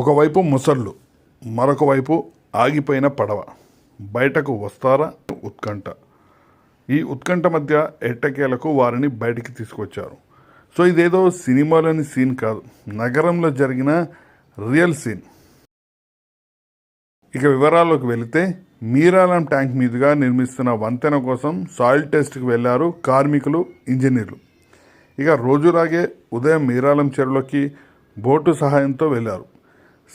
ఒకవైపు ముసళ్ళు మరొక వైపు ఆగిపోయిన పడవ. బయటకు వస్తారా? ఉత్కంఠ. ఈ ఉత్కంఠ మధ్య ఎట్టకేలకు వారిని బయటికి తీసుకొచ్చారు. సో ఇదేదో సినిమాలోని సీన్ కాదు. నగరంలో జరిగిన రియల్ సీన్. ఇక వివరాల్లోకి వెళితే మీరాలం ట్యాంక్ మీదుగా నిర్మిస్తున్న వంతెన కోసం సాయిల్ టెస్ట్కి వెళ్ళారు కార్మికులు ఇంజనీర్లు. ఇక రోజులాగే ఉదయం మీరాలం చెరువులోకి బోటు సహాయంతో వెళ్ళారు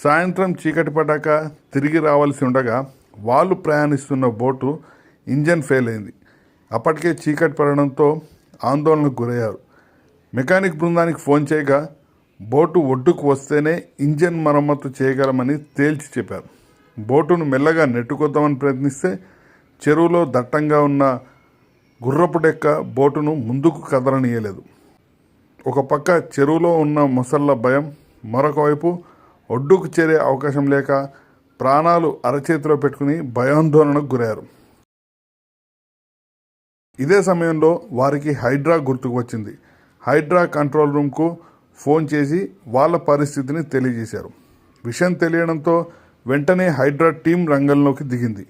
సాయంత్రం చీకటి పడ్డాక తిరిగి రావాల్సి ఉండగా వాళ్ళు ప్రయాణిస్తున్న బోటు ఇంజన్ ఫెయిల్ అయింది. అప్పటికే చీకటి పడడంతో ఆందోళనకు గురయ్యారు. మెకానిక్ బృందానికి ఫోన్ చేయగా బోటు ఒడ్డుకు వస్తేనే ఇంజన్ మరమ్మతు చేయగలమని తేల్చి చెప్పారు. బోటును మెల్లగా నెట్టుకొద్దామని ప్రయత్నిస్తే చెరువులో దట్టంగా ఉన్న గుర్రపు డెక్క బోటును ముందుకు కదలనీయలేదు. ఒక పక్క చెరువులో ఉన్న మొసళ్ళ భయం మరొక వైపు ఒడ్డుకు చేరే అవకాశం లేక ప్రాణాలు అరచేతిలో పెట్టుకుని భయాందోళనకు గురయ్యారు. ఇదే సమయంలో వారికి హైడ్రా గుర్తుకు వచ్చింది. హైడ్రా కంట్రోల్ రూమ్కు ఫోన్ చేసి వాళ్ళ పరిస్థితిని తెలియజేశారు. విషయం తెలియడంతో వెంటనే హైడ్రా టీం రంగంలోకి దిగింది.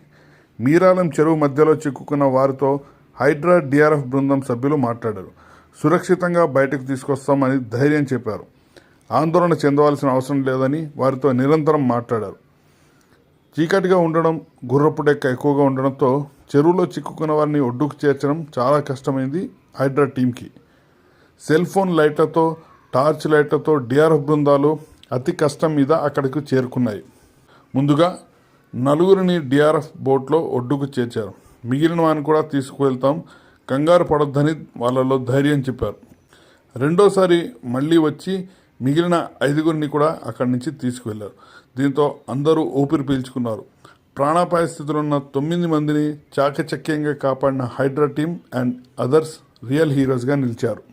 మీరాలం చెరువు మధ్యలో చిక్కుకున్న వారితో హైడ్రా డిఆర్ఎఫ్ బృందం సభ్యులు మాట్లాడారు. సురక్షితంగా బయటకు తీసుకొస్తామని ధైర్యం చెప్పారు. ఆందోళన చెందవలసిన అవసరం లేదని వారితో నిరంతరం మాట్లాడారు. చీకటిగా ఉండడం గుర్రపు డెక్క ఎక్కువగా ఉండడంతో చెరువులో చిక్కుకున్న వారిని ఒడ్డుకు చేర్చడం చాలా కష్టమైంది హైడ్రా టీంకి సెల్ ఫోన్ లైట్లతో టార్చ్ లైట్లతో డిఆర్ఎఫ్ బృందాలు అతి కష్టం మీద అక్కడికి చేరుకున్నాయి. ముందుగా నలుగురిని డిఆర్ఎఫ్ బోట్లో ఒడ్డుకు చేర్చారు. మిగిలిన వారిని కూడా తీసుకువెళ్తాం కంగారు పడొద్దని వాళ్ళలో ధైర్యం చెప్పారు. రెండోసారి మళ్ళీ వచ్చి మిగిలిన ఐదుగురిని కూడా అక్కడి నుంచి తీసుకువెళ్ళారు దీంతో అందరూ ఊపిరి పీల్చుకున్నారు. ప్రాణాపాయ స్థితిలో ఉన్న తొమ్మిది మందిని చాకచక్యంగా కాపాడిన HYDRAA team and others real హీరోస్గా నిలిచారు.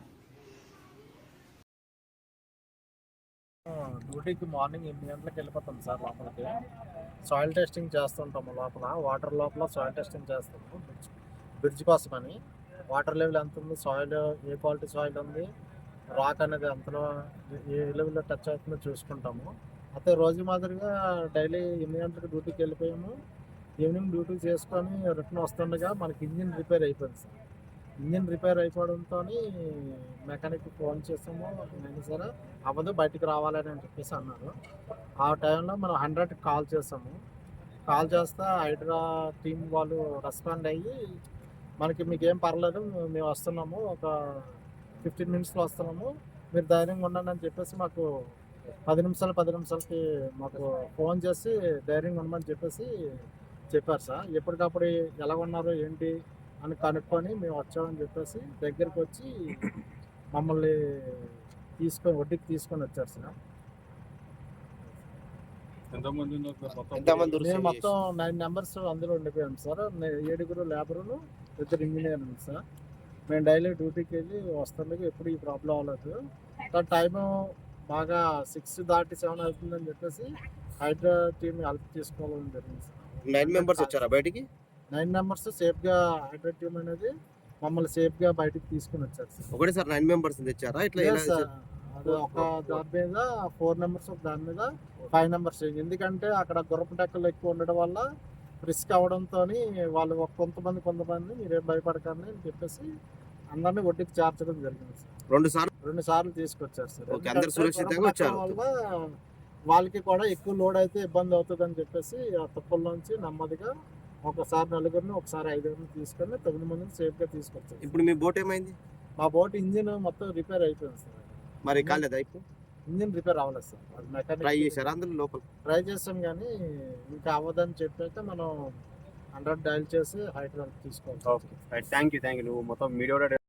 డ్యూటీకి మార్నింగ్ ఎనిమిది గంటలకు వెళ్ళిపోతాం సార్ లోపలికి. సాయిల్ టెస్టింగ్ చేస్తుంటాము లోపల. వాటర్ లోపల సాయిల్ టెస్టింగ్ చేస్తాము. బ్రిడ్జ్ బ్రిడ్జ్ కోసమని వాటర్ లెవెల్ ఎంత ఉంది? సాయిల్ ఏ క్వాలిటీ సాయిల్ ఉంది? రాక్ అనేది అంతలో ఏ లెవెల్లో టచ్ అవుతుందో చూసుకుంటాము. అయితే రోజు మాదిరిగా డైలీ ఎనిమిది గంటలకు డ్యూటీకి వెళ్ళిపోయాము. ఈవినింగ్ డ్యూటీ చేసుకొని రిటర్న్ వస్తుండగా మనకి ఇంజిన్ రిపేర్ అయిపోయింది సార్. ఇంజిన్ రిపేర్ అయిపోవడంతో మెకానిక్ ఫోన్ చేసాము. నేను సరే అవ్వదు బయటికి రావాలని అని చెప్పేసి అన్నారు. ఆ టైంలో మనం హండ్రెడ్కి కాల్ చేసాము. కాల్ చేస్తే హైడ్రా టీం వాళ్ళు రెస్పాండ్ అయ్యి మనకి మీకేం పర్లేదు మేము వస్తున్నాము. ఒక ఫిఫ్టీన్ మినిట్స్లో వస్తున్నాము. మీరు ధైర్యంగా ఉండండి అని చెప్పేసి మాకు పది నిమిషాలు పది నిమిషాలకి మాకు ఫోన్ చేసి ధైర్యంగా ఉండమని చెప్పేసి చెప్పారు సార్. ఎప్పటికప్పుడు ఎలా ఉన్నారు ఏంటి అని కనుక్కొని మేము వచ్చామని చెప్పేసి దగ్గరికి వచ్చి మమ్మల్ని తీసుకొని వడ్డీకి తీసుకొని వచ్చారు సార్. ఎంతమంది మొత్తం మేము నైన్ నెంబర్స్ అందులో ఉండిపోయాం సార్. ఏడుగురు లేబరులు ఇద్దరు ఇంజనీర్ ఉంది సార్. మేము డైలీ డ్యూటీకి వెళ్ళి వస్తుండగా ఎప్పుడు ఈ ప్రాబ్లం అవ్వలేదు. కానీ టైము బాగా సిక్స్ దాటి సెవెన్ అవుతుందని చెప్పేసి హైడ్రా టీమ్ హెల్ప్ తీసుకోవాలని జరిగింది. సార్ నైన్ మెంబర్స్ వచ్చారా బయటికి? నైన్ మెంబర్స్ సేఫ్గా హైడ్రా టీమ్ అనేది మమ్మల్ని సేఫ్గా బయటికి తీసుకుని వచ్చారు సార్. ఒకటేసారి నైన్ మెంబర్స్ తెచ్చారా? ఇట్లా సార్. అది ఒక దాని మీద ఫోర్ నెంబర్స్ ఒక దాని మీద ఫైవ్ నెంబర్స్ ఎందుకంటే అక్కడ గుర్రపు టెక్కలు ఎక్కువ ఉండడం వల్ల రిస్క్ అవడంతో వాళ్ళు కొంతమంది కొంతమంది మీరేం భయపడకండి అని చెప్పేసి అందరినీ ఒడ్డుకి చేర్చడం జరిగింది సార్. రెండు సార్లు? రెండు సార్లు తీసుకొచ్చారు సార్. సురక్షితంగా వచ్చారు. వాళ్ళకి కూడా ఎక్కువ లోడ్ అయితే ఇబ్బంది అవుతుంది అని చెప్పేసి ఆ తుప్పల్లోంచి నెమ్మదిగా ఒకసారి నలుగురిని ఒకసారి ఐదుగురిని తీసుకొని తొమ్మిది మందిని సేఫ్గా తీసుకొచ్చారు ఇప్పుడు మీ బోట్ ఏమైంది? మా బోట్ ఇంజిన్ మొత్తం రిపేర్ అయిపోయింది సార్. మరి కాలేదా ఇప్పుడు? ఇంజిన్ రిపేర్ అవ్వలేదు సార్. అది మెకానిక్ ట్రై చేశారా అందరూ లోపల? ట్రై చేస్తాం కానీ ఇంకా అవ్వదని చెప్పైతే మనం హండ్రెడ్ డైల్ చేసి హైడ్రాల్ తీసుకోవాలి థ్యాంక్ యూ థ్యాంక్ యూ. నువ్వు మొత్తం మీడియా